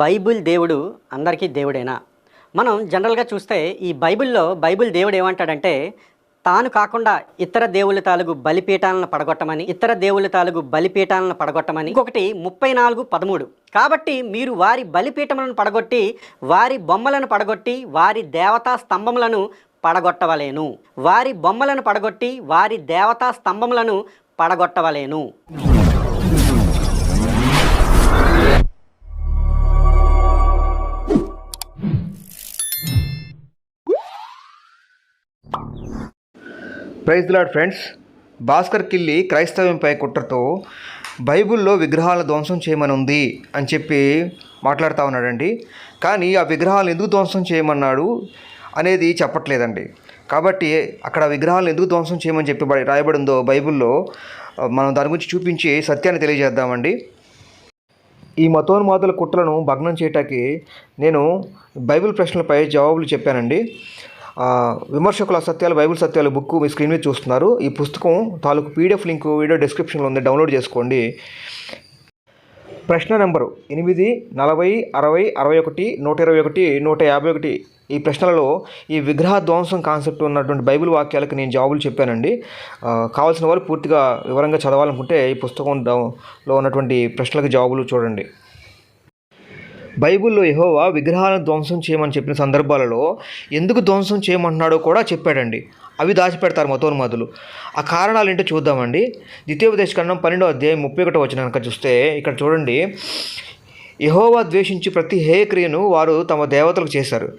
Bible దేవుడు అందరికీ దేవుడేనా? మనం జనరల్గా చూస్తే ఈ బైబిల్లో బైబిల్ దేవుడు ఏమంటాడంటే తాను కాకుండా ఇతర దేవుళ్ళ తాలూకు బలిపీఠాలను పడగొట్టమని ఇతర దేవుళ్ళ తాలూకు బలిపీఠాలను పడగొట్టమని. ఇంకొకటి ముప్పై నాలుగు పదమూడు. కాబట్టి మీరు వారి బలిపీఠములను పడగొట్టి వారి బొమ్మలను పడగొట్టి వారి దేవతా స్తంభములను పడగొట్టవలేను. వారి బొమ్మలను పడగొట్టి వారి దేవతా స్తంభములను పడగొట్టవలేను. Praise lord friends. Bhaskar Killi క్రైస్తవ్యంపై కుట్రతో బైబిల్లో విగ్రహాలను ధ్వంసం చేయమని ఉంది అని చెప్పి మాట్లాడుతూ ఉన్నాడండి. కానీ ఆ విగ్రహాలు ఎందుకు ధ్వంసం చేయమన్నాడు అనేది చెప్పట్లేదండి. కాబట్టి అక్కడ విగ్రహాలను ఎందుకు ధ్వంసం చేయమని చెప్పి రాయబడిందో బైబిల్లో మనం దాని గురించి చూపించి సత్యాన్ని తెలియజేద్దామండి. ఈ మతోన్మాదుల కుట్రలను భగ్నం చేయటానికి నేను బైబిల్ ప్రశ్నలపై జవాబులు చెప్పానండి. విమర్శకుల సత్యాలు బైబిల్ సత్యాలు బుక్ మీ స్క్రీన్ మీద చూస్తున్నారు. ఈ పుస్తకం తాలూకు పీడిఎఫ్ లింక్ వీడియో డిస్క్రిప్షన్లో ఉంది. డౌన్లోడ్ చేసుకోండి. ప్రశ్న నెంబరు ఎనిమిది నలభై అరవై అరవై ఒకటి నూట ఇరవై ఒకటి నూట యాభై ఒకటి. ఈ ప్రశ్నలలో ఈ విగ్రహ ధ్వంసం కాన్సెప్ట్ ఉన్నటువంటి బైబిల్ వాక్యాలకు నేను జవాబులు చెప్పానండి. కావాల్సిన వారు పూర్తిగా వివరంగా చదవాలనుకుంటే ఈ పుస్తకంలో ఉన్నటువంటి ప్రశ్నలకు జవాబులు చూడండి. బైబిల్లో యహోవా విగ్రహాలను ధ్వంసం చేయమని చెప్పిన సందర్భాలలో ఎందుకు ధ్వంసం చేయమంటున్నాడో కూడా చెప్పాడండి. అవి దాచిపెడతారు మతోన్మాదులు. ఆ కారణాలు ఏంటో చూద్దామండి. ద్వితీయోపదేశ ఖండం పన్నెండో అధ్యాయం ముప్పై ఒకటో వచ్చిన కనుక చూస్తే ఇక్కడ చూడండి. యహోవా ద్వేషించి ప్రతి హేయక్రియను వారు తమ దేవతలకు చేశారు.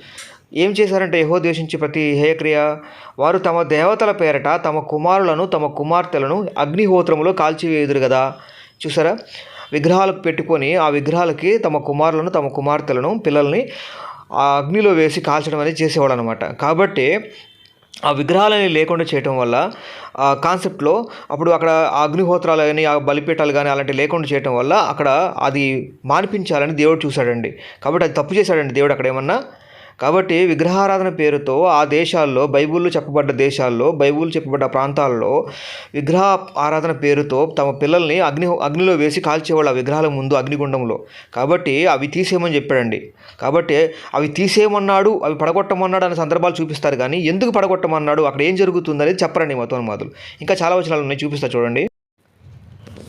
ఏం చేశారంటే యహో ద్వేషించి ప్రతి హేయక్రియ వారు తమ దేవతల పేరట తమ కుమారులను తమ కుమార్తెలను అగ్నిహోత్రములో కాల్చివేయుదురు కదా. చూసారా? విగ్రహాలకు పెట్టుకొని ఆ విగ్రహాలకి తమ కుమారులను తమ కుమార్తెలను పిల్లల్ని ఆ అగ్నిలో వేసి కాల్చడం అనేది చేసేవాడు అనమాట కాబట్టి ఆ విగ్రహాలని లేకుండా చేయటం వల్ల ఆ కాన్సెప్ట్లో అప్పుడు అక్కడ అగ్నిహోత్రాలు కానీ ఆ బలిపీఠాలు కానీ అలాంటివి లేకుండా చేయటం వల్ల అక్కడ అది మానిపించాలని దేవుడు చూశాడండి. కాబట్టి అది తప్పు చేశాడండి దేవుడు అక్కడ ఏమన్నా? కాబట్టి విగ్రహారాధన పేరుతో ఆ దేశాల్లో బైబుల్లో చెప్పబడ్డ దేశాల్లో బైబుల్ చెప్పబడ్డ ప్రాంతాల్లో విగ్రహ ఆరాధన పేరుతో తమ పిల్లల్ని అగ్ని అగ్నిలో వేసి కాల్చేవాళ్ళు ఆ విగ్రహాల ముందు అగ్నిగుండంలో. కాబట్టి అవి తీసేయమని చెప్పాడండి. కాబట్టి అవి తీసేయమన్నాడు అవి పడగొట్టమన్నాడు అనే సందర్భాలు చూపిస్తారు కానీ ఎందుకు పడగొట్టమన్నాడు అక్కడ ఏం జరుగుతుంది అనేది చెప్పరండి మతోన్మాదులు ఇంకా చాలా వచనాలు ఉన్నాయి చూపిస్తా చూడండి.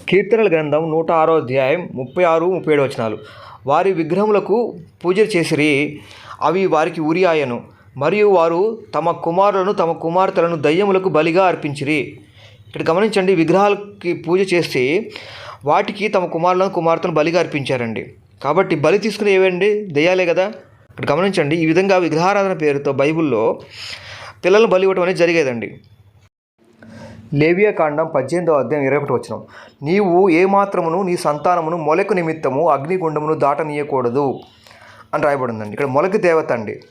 కీర్తనల గ్రంథం నూట ఆరో అధ్యాయం ముప్పై ఆరు ముప్పై ఏడు వచనాలు. వారి విగ్రహములకు పూజ చేసిరి అవి వారికి ఉరి మరియు వారు తమ కుమారులను తమ కుమార్తెలను దయ్యములకు బలిగా అర్పించిరి. ఇక్కడ గమనించండి విగ్రహాలకి పూజ చేసి వాటికి తమ కుమారులను కుమార్తెను బలిగా అర్పించారండి. కాబట్టి బలి తీసుకుని ఏవండి? దెయ్యాలే కదా. ఇక్కడ గమనించండి ఈ విధంగా విగ్రహారాధన పేరుతో బైబిల్లో పిల్లలను బలి ఇవ్వడం అనేది జరిగేదండి. లేవియా కాండం పద్దెనిమిదవ అధ్యాయం ఇరవై ఒకటి వచ్చిన నీవు ఏమాత్రమును నీ సంతానమును మొలకు నిమిత్తము అగ్నిగుండమును దాటనీయకూడదు అని రాయబడిందండి. ఇక్కడ మొలక దేవత అండి.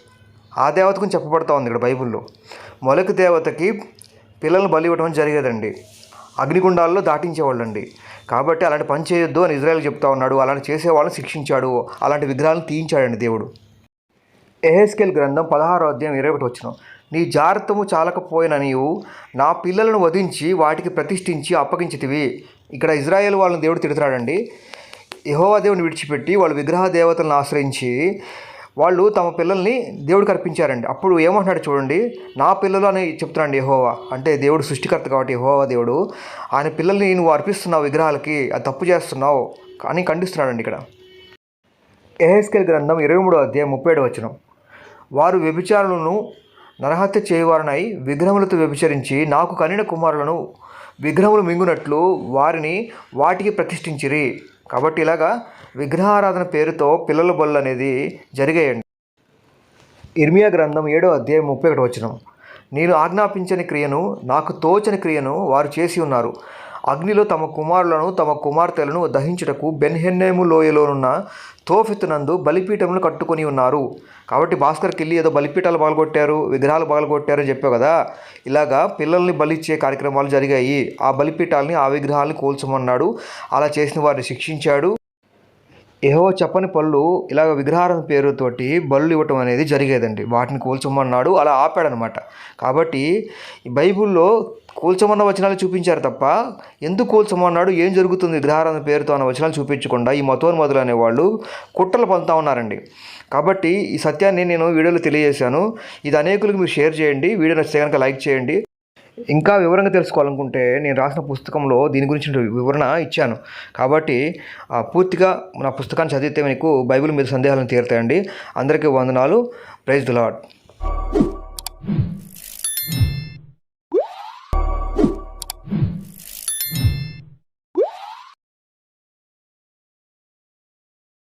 ఆ దేవత గురించి చెప్పబడతా ఉంది ఇక్కడ బైబిల్లో. మొలక దేవతకి పిల్లలను బలి ఇవ్వడం జరిగేదండి. అగ్నిగుండాల్లో దాటించేవాళ్ళండి. కాబట్టి అలాంటి పని చేయొద్దు అని ఇజ్రాయల్ చెప్తా ఉన్నాడు. అలాంటి చేసేవాళ్ళని శిక్షించాడు. అలాంటి విగ్రహాలను తీయించాడండి దేవుడు. ఎహెస్కెల్ గ్రంథం పదహారో అధ్యాయం ఇరవై ఒకటి వచ్చిన నీ జాగ్రత్తము చాలకపోయిన నీవు నా పిల్లలను వధించి వాటికి ప్రతిష్ఠించి అప్పగించితివి. ఇక్కడ ఇజ్రాయేల్ వాళ్ళని దేవుడు తిడుతున్నాడండి. యహోవా దేవుని విడిచిపెట్టి వాళ్ళు విగ్రహ దేవతలను ఆశ్రయించి వాళ్ళు తమ పిల్లల్ని దేవుడికి అర్పించారండి. అప్పుడు ఏమంటున్నాడు చూడండి నా పిల్లలు అని చెప్తున్నాడు యహోవా. అంటే దేవుడు సృష్టికర్త కాబట్టి యహోవా దేవుడు ఆయన పిల్లల్ని నువ్వు అర్పిస్తున్నావు విగ్రహాలకి అది తప్పు చేస్తున్నావు అని ఖండిస్తున్నాడండి ఇక్కడ. ఎహెస్కేల్ గ్రంథం ఇరవై మూడో అధ్యాయం ముప్పై ఏడు వచనం. వారు వ్యభిచారులను నరహత్య చేయవారనై విగ్రహములతో వ్యభిచరించి నాకు కనిన కుమారులను విగ్రహములు మింగునట్లు వారిని వాటికి ప్రతిష్ఠించిరి. కాబట్టి ఇలాగా విగ్రహారాధన పేరుతో పిల్లల బళ్ళు అనేది జరిగేయండి. ఇర్మియా గ్రంథం ఏడో అధ్యాయం ముప్పై ఒకటి వచనం. నేను ఆజ్ఞాపించని క్రియను నాకు తోచని క్రియను వారు చేసి ఉన్నారు. అగ్నిలో తమ కుమారులను తమ కుమార్తెలను దహించుటకు బెన్హెన్నేము లోయలోనున్న తోఫెత్తునందు బలిపీఠములు కట్టుకొని ఉన్నారు. కాబట్టి భాస్కర్కి వెళ్ళి ఏదో బలిపీఠాలు పగలగొట్టారు విగ్రహాలు పగలగొట్టారు అని చెప్పావు కదా. ఇలాగా పిల్లల్ని బలిచ్చే కార్యక్రమాలు జరిగాయి. ఆ బలిపీఠాలని ఆ విగ్రహాలని కూల్చమన్నాడు. అలా చేసిన వారిని శిక్షించాడు. ఏహో చెప్పని పళ్ళు ఇలాగ విగ్రహారం పేరుతోటి బళ్ళు ఇవ్వటం అనేది జరిగేదండి. వాటిని కూల్చమన్నాడు అలా ఆపాడనమాట. కాబట్టి బైబిల్లో కూల్చమన్న వచనాలు చూపించారు తప్ప ఎందుకు కూల్చమన్నాడు ఏం జరుగుతుంది విగ్రహారం పేరుతో అన్న వచనాలు చూపించకుండా ఈ మతోన్మతులు అనేవాళ్ళు కుట్రలు పొందుతూ ఉన్నారండి. కాబట్టి ఈ సత్యాన్ని నేను వీడియోలో తెలియజేశాను. ఇది అనేకులకు మీరు షేర్ చేయండి. వీడియో నచ్చితే కనుక లైక్ చేయండి. ఇంకా వివరంగా తెలుసుకోవాలనుకుంటే నేను రాసిన పుస్తకంలో దీని గురించి వివరణ ఇచ్చాను. కాబట్టి ఆ, పూర్తిగా నా పుస్తకాన్ని చదివితే మీకు బైబిల్ మీద సందేహాలను తీరుతాయండి. అందరికీ వందనాలు. Praise the lord